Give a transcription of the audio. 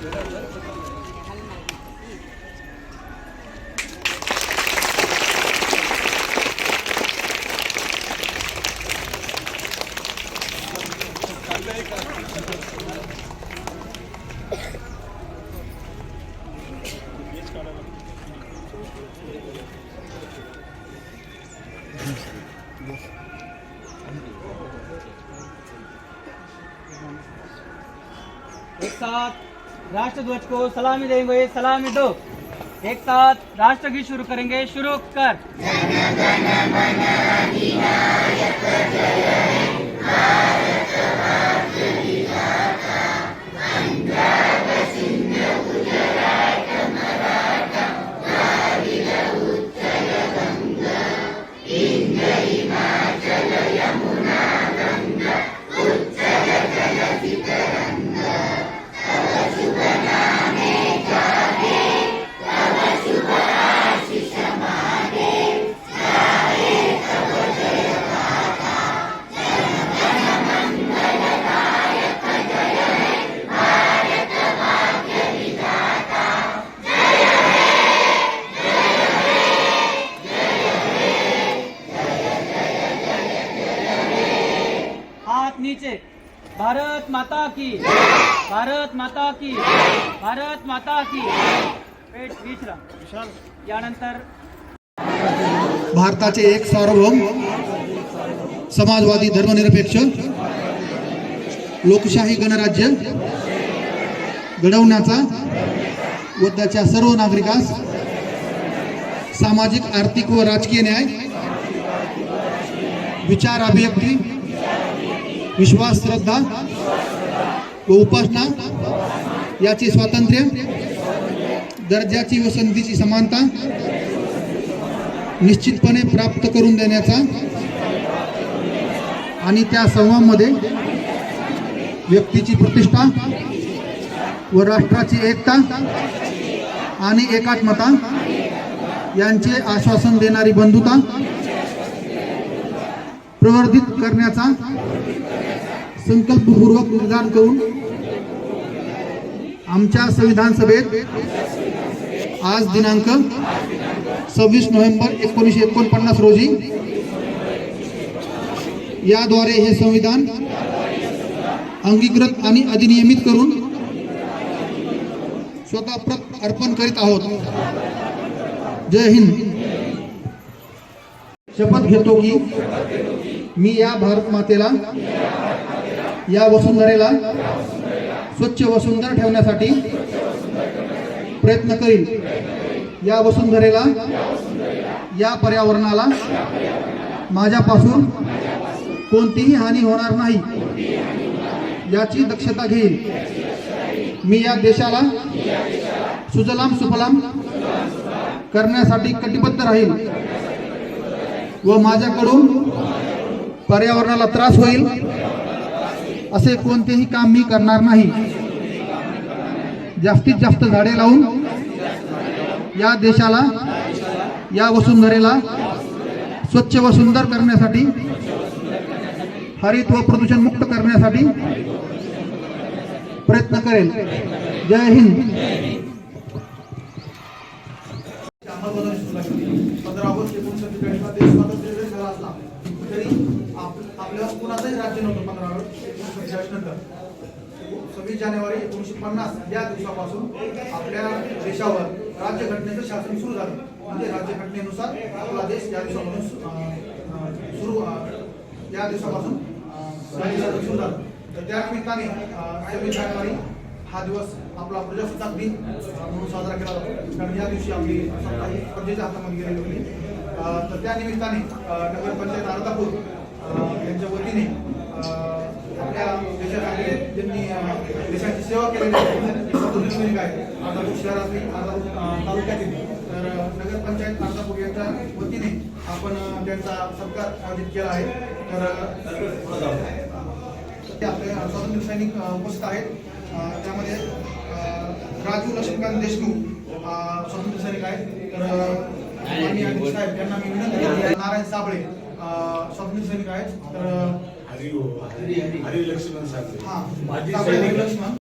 Gracias. साथ राष्ट्रध्वज को सलामी देंगे सलामी दो। एक साथ राष्ट्रगीत शुरू करेंगे शुरू कर। हाथ नीचे भारत माता की। भारत माता की। भारत माता की। यानंतर भारताचे एक सार्वभौम समाजवादी धर्मनिरपेक्ष लोकशाही गणराज्य घडवण्याचा व त्याच्या सर्व नागरिकास सामाजिक आर्थिक व राजकीय न्याय विचार अभिव्यक्ती विश्वास श्रद्धा व उपासना याचे स्वातंत्र्य दर्जाची व संधीची समानता निश्चितपणे प्राप्त करून देण्याचा आणि त्या संवामध्ये व्यक्तीची प्रतिष्ठा व राष्ट्राची एकता आणि एकात्मता यांचे आश्वासन देणारी बंधुता प्रवर्धित करण्याचा संकल्पपूर्वक निर्धार करून आमच्या संविधान सभेत आज दिनांक सव्वीस नोव्हेंबर एकोणीसशे एकोणपन्नास रोजी याद्वारे हे संविधान अंगीकृत आणि अधिनियमित करून स्वतः प्रत अर्पण करीत आहोत. जय हिंद. शपथ घेतो की मी या भारत मातेला या वसुंधरेला स्वच्छ व सुंदर ठेवण्यासाठी प्रयत्न करीन. या वसुंधरेला या पर्यावरणाला माझ्यापासून कोणतीही हानी होणार नाही याची दक्षता घेईल मी या देशाला सुजलाम सुफलाम करण्यासाठी कटिबद्ध राहील व माझ्याकडून पर्यावरणाला त्रास होईल असे कोणतेही काम मी करणार नाही. जास्तीत जास्त झाडे लावून या देशाला या वसुंधरेला स्वच्छ व सुंदर करण्यासाठी हरित व प्रदूषण मुक्त करण्यासाठी प्रयत्न करेल. जय हिंद. सव्वीस जानेवारी एकोणीसशे पन्नास या दिवसापासून आपल्या देशावर राज्यघटनेचं शासन सुरू झालं. म्हणजे राज्यघटनेनुसार आपला देश या दिवसापासून सुरू या दिवसापासून राज्यशासन सुरू झालं. तर त्या निमित्ताने सव्वीस जानेवारी हा दिवस आपला प्रजासत्ताक दिन म्हणून साजरा केला जातो. कारण या दिवशी आपली सत्ता ही प्रजेच्या हातामध्ये गेलेली होती. तर त्या निमित्ताने नगरपंचायत अर्धापूर यांच्या वतीने अं, आपल्या देशात ज्यांनी देशाची सेवा केलेली आहे सैनिक आहे. अर्धापूर शहरातील अर्धापूर तालुक्यातील तर नगरपंचायत अर्धापूर यांच्या वतीने आपण त्यांचा सत्कार आयोजित केला आहे. तर ते आपले स्वातंत्र्य सैनिक उपस्थित आहेत. त्यामध्ये राजू लक्ष्मीकांत देशमुख अ, स्वातंत्र्य सैनिक आहेत. तर माननीय अध्यक्ष साहेब त्यांना मी विनंती नारायण साबळे अं, स्वातंत्र्य सैनिक आहेत. तर हरी हो हरी हरी लक्ष्मण हा. माजी काकडे सैनिक लक्ष्मण.